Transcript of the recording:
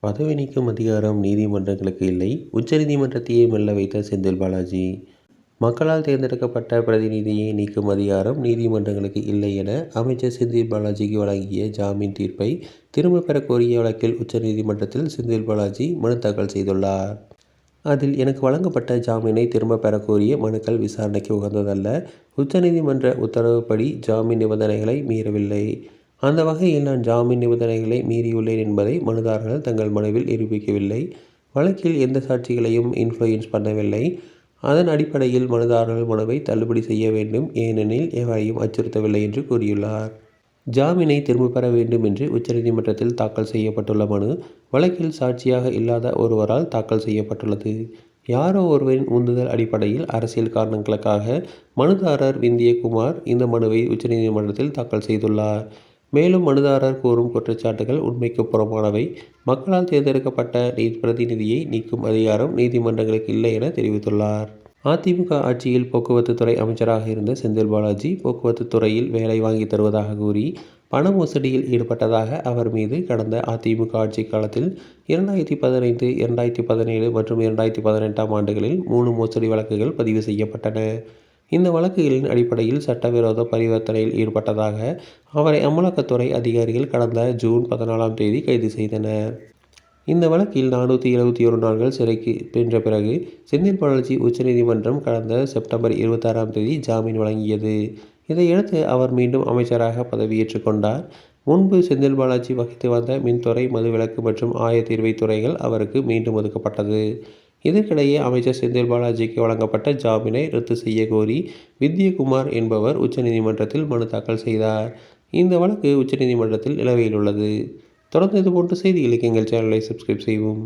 பதவி நீக்கும் அதிகாரம் நீதிமன்றங்களுக்கு இல்லை உச்சநீதிமன்றத்தையே மெல்ல வைத்த செந்தில் பாலாஜி மக்களால் தேர்ந்தெடுக்கப்பட்ட பிரதிநிதியை நீக்கும் அதிகாரம் நீதிமன்றங்களுக்கு இல்லை என அமைச்சர் செந்தில் பாலாஜிக்கு வழங்கிய ஜாமீன் தீர்ப்பை திரும்பப் பெறக்கோரிய வழக்கில் உச்சநீதிமன்றத்தில் செந்தில் பாலாஜி மனு தாக்கல் செய்துள்ளார். அதில் எனக்கு வழங்கப்பட்ட ஜாமீனை திரும்பப் பெறக்கோரிய மனுக்கள் விசாரணைக்கு உகந்ததல்ல. உச்சநீதிமன்ற உத்தரவுப்படி ஜாமீன் நிபந்தனைகளை மீறவில்லை. அந்த வகையில் நான் ஜாமீன் நிபந்தனைகளை மீறியுள்ளேன் என்பதை மனுதாரர்கள் தங்கள் மனுவில் நிரூபிக்கவில்லை. வழக்கில் எந்த சாட்சிகளையும் இன்ஃப்ளூயன்ஸ் பண்ணவில்லை. அதன் அடிப்படையில் மனுதாரர்கள் மனுவை தள்ளுபடி செய்ய வேண்டும் ஏனெனில் எவரையும் அச்சுறுத்தவில்லை என்று கூறியுள்ளார். ஜாமீனை திரும்பப் பெற வேண்டும் என்று உச்சநீதிமன்றத்தில் தாக்கல் செய்யப்பட்டுள்ள மனு வழக்கில் சாட்சியாக இல்லாத ஒருவரால் தாக்கல் செய்யப்பட்டுள்ளது. யாரோ ஒருவரின் உந்துதல் அடிப்படையில் அரசியல் காரணங்களுக்காக மனுதாரர் விந்தியகுமார் இந்த மனுவை உச்சநீதிமன்றத்தில் தாக்கல் செய்துள்ளார். மேலும் மனுதாரர் கூறும் குற்றச்சாட்டுகள் உண்மைக்கு புறம்பானவை. மக்களால் தேர்ந்தெடுக்கப்பட்ட பிரதிநிதியை நீக்கும் அதிகாரம் நீதிமன்றங்களுக்கு இல்லை என தெரிவித்துள்ளார். அதிமுக ஆட்சியில் போக்குவரத்து துறை அமைச்சராக இருந்த செந்தில் பாலாஜி போக்குவரத்து துறையில் வேலை வாங்கித் தருவதாக கூறி பண மோசடியில் ஈடுபட்டதாக அவர் மீது கடந்த அதிமுக ஆட்சி காலத்தில் இரண்டாயிரத்தி பதினைந்து இரண்டாயிரத்தி பதினேழு மற்றும் இரண்டாயிரத்தி பதினெட்டாம் ஆண்டுகளில் மூணு மோசடி வழக்குகள் பதிவு செய்யப்பட்டன. இந்த வழக்குகளின் அடிப்படையில் சட்டவிரோத பரிவர்த்தனையில் ஈடுபட்டதாக அவரை அமலாக்கத்துறை அதிகாரிகள் கடந்த ஜூன் பதினாலாம் தேதி கைது செய்தனர். இந்த வழக்கில் நானூற்றி எழுபத்தி ஒரு நாட்கள் சிறைக்கு சென்ற பிறகு செந்தில் பாலாஜி உச்சநீதிமன்றம் கடந்த செப்டம்பர் இருபத்தாறாம் தேதி ஜாமீன் வழங்கியது. இதையடுத்து அவர் மீண்டும் அமைச்சராக பதவியேற்றுக் கொண்டார். முன்பு செந்தில் பாலாஜி வகித்து வந்த மின்துறை மதுவிலக்கு மற்றும் ஆயத்தீர்வை துறைகள் அவருக்கு மீண்டும் ஒதுக்கப்பட்டது. இதற்கிடையே அமைச்சர் செந்தில் பாலாஜிக்கு வழங்கப்பட்ட ஜாமீனை ரத்து செய்ய கோரி வித்யகுமார் என்பவர் உச்சநீதிமன்றத்தில் மனு தாக்கல் செய்தார். இந்த வழக்கு உச்சநீதிமன்றத்தில் நிலவையில் உள்ளது. தொடர்ந்து இதுபோன்ற செய்திகளுக்கு எங்கள் சேனலை சப்ஸ்கிரைப் செய்வோம்